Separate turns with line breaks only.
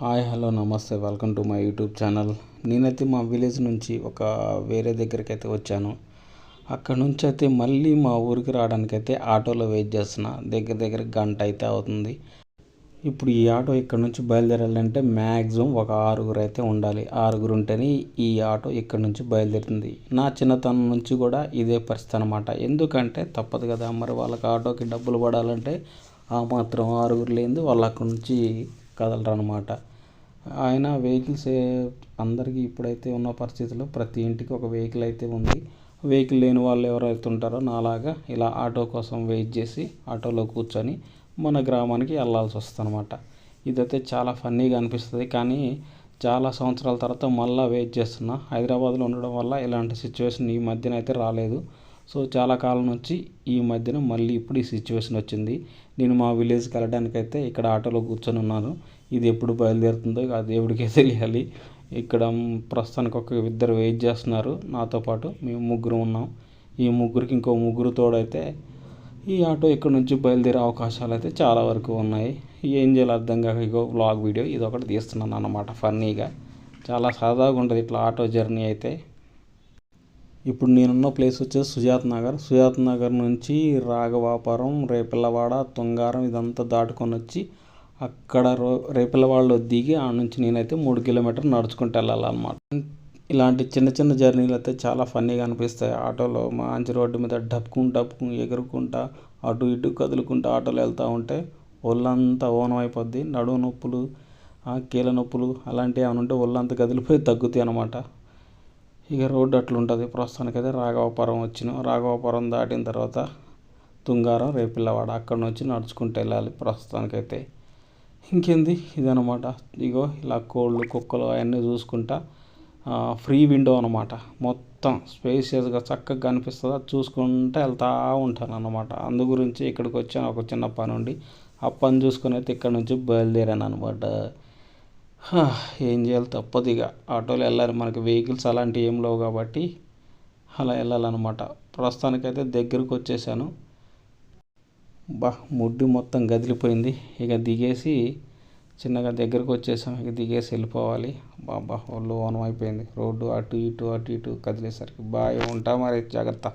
Hi hello నమస్తే welcome to my YouTube channel. నేనైతే మా విలేజ్ నుంచి ఒక వేరే దగ్గరికి అయితే వచ్చాను. అక్కడ నుంచి అయితే మళ్ళీ మా ఊరికి రావడానికి అయితే ఆటోలో వెయిట్ చేస్తున్నా. దగ్గర దగ్గర గంట అయితే అవుతుంది. ఇప్పుడు ఈ ఆటో ఇక్కడ నుంచి బయలుదేరాలంటే మ్యాక్సిమం ఒక ఆరుగురు అయితే ఉండాలి. ఆరుగురు ఉంటేనే ఈ ఆటో ఇక్కడ నుంచి బయలుదేరుతుంది. నా చిన్నతనం నుంచి కూడా ఇదే పరిస్థితి అనమాట ఎందుకంటే తప్పదు కదా మరి వాళ్ళకి ఆటోకి డబ్బులు పడాలంటే ఆ మాత్రం ఆరుగురు లేనిది వాళ్ళు అక్కడ నుంచి కదలరు అనమాట ఆయన వెహికల్స్ అందరికీ ఇప్పుడైతే ఉన్న పరిస్థితుల్లో ప్రతి ఇంటికి ఒక వెహికల్ అయితే ఉంది. వెహికల్ లేని వాళ్ళు ఎవరైతే ఉంటారో నాలాగా ఇలా ఆటో కోసం వెయిట్ చేసి ఆటోలో కూర్చొని మన గ్రామానికి వెళ్ళాల్సి వస్తుంది అనమాట ఇదైతే చాలా ఫన్నీగా అనిపిస్తుంది. కానీ చాలా సంవత్సరాల తర్వాత మళ్ళీ వెయిట్ చేస్తున్నా. హైదరాబాద్లో ఉండడం వల్ల ఇలాంటి సిచ్యువేషన్ ఈ మధ్యన అయితే రాలేదు. సో చాలా కాలం నుంచి ఈ మధ్యన మళ్ళీ ఇప్పుడు ఈ సిచ్యువేషన్ వచ్చింది. నేను మా విలేజ్కి వెళ్ళడానికైతే అయితే ఇక్కడ ఆటోలో కూర్చొని ఉన్నాను. ఇది ఎప్పుడు బయలుదేరుతుందో ఆ దేవుడికే తెలియాలి. ఇక్కడ ప్రస్తుతానికి ఒక ఇద్దరు వెయిట్ చేస్తున్నారు. నాతో పాటు మేము ముగ్గురు ఉన్నాం. ఈ ముగ్గురికి ఇంకో ముగ్గురు తోడైతే ఈ ఆటో ఇక్కడ నుంచి బయలుదేరే అవకాశాలు అయితే చాలా వరకు ఉన్నాయి. ఏం చేయాలో అర్థం కాక ఇగో వ్లాగ్ వీడియో ఇది ఒకటి తీస్తున్నాను అన్నమాట ఫన్నీగా. చాలా సరదాగా ఉంటుంది ఇట్లా ఆటో జర్నీ అయితే. ఇప్పుడు నేనున్న ప్లేస్ వచ్చేసి సుజాత్ నగర్. సుజాత్ నగర్ నుంచి రాఘవాపురం రేపిల్లవాడ తుంగారం ఇదంతా దాటుకొని వచ్చి అక్కడ రో రేపిల్లవాడలో దిగి ఆ నుంచి నేనైతే మూడు కిలోమీటర్లు నడుచుకుంటూ వెళ్ళాలన్నమాట. ఇలాంటి చిన్న చిన్న జర్నీలు అయితే చాలా ఫన్నీగా అనిపిస్తాయి. ఆటోలో మంచి రోడ్డు మీద డప్పుకుని డప్పుకుని ఎగురుకుంటా అటు ఇటు కదులుకుంటూ ఆటోలో వెళ్తూ ఉంటే ఒళ్ళంతా ఓనం అయిపోద్ది నడువు నొప్పులు కీళ్ళ నొప్పులు అలాంటివి ఏమైనా ఉంటే ఒళ్ళంతా కదిలిపోయి తగ్గుతాయి అనమాట ఇక రోడ్డు అట్లుంటుంది. ప్రస్తుతానికైతే రాఘవపురం వచ్చినాం రాఘవపురం దాటిన తర్వాత తుంగారం రేపిల్లవాడ అక్కడ నుంచి నడుచుకుంటూ వెళ్ళాలి ప్రస్తుతానికైతే. ఇంకేంది? ఇదనమాట ఇగో ఇలా కోళ్ళు కుక్కలు అవన్నీ చూసుకుంటా ఫ్రీ విండో అనమాట మొత్తం స్పేసియస్గా చక్కగా కనిపిస్తుంది. చూసుకుంటూ వెళ్తూ ఉంటాను అనమాట అందు గురించి ఇక్కడికి వచ్చాను. ఒక చిన్న పని ఉండి ఆ పని చూసుకొని అయితే ఇక్కడ నుంచి బయలుదేరాను అనమాట ఏం చేయాలి? తప్పదు ఇక. ఆటోలో వెళ్ళాలి. మనకి వెహికల్స్ అలాంటివి ఏం లేవు కాబట్టి అలా వెళ్ళాలన్నమాట. ప్రస్తుతానికైతే దగ్గరకు వచ్చేసాను. బా ముడ్డు మొత్తం గదిలిపోయింది. ఇక దిగేసి చిన్నగా దగ్గరకు వచ్చేసాం. ఇక దిగేసి వెళ్ళిపోవాలి. బాబా ఒళ్ళు ఓనం అయిపోయింది రోడ్డు అటు ఇటు అటు ఇటు కదిలేసరికి బాయ్ ఉంటా మరి. జాగ్రత్త.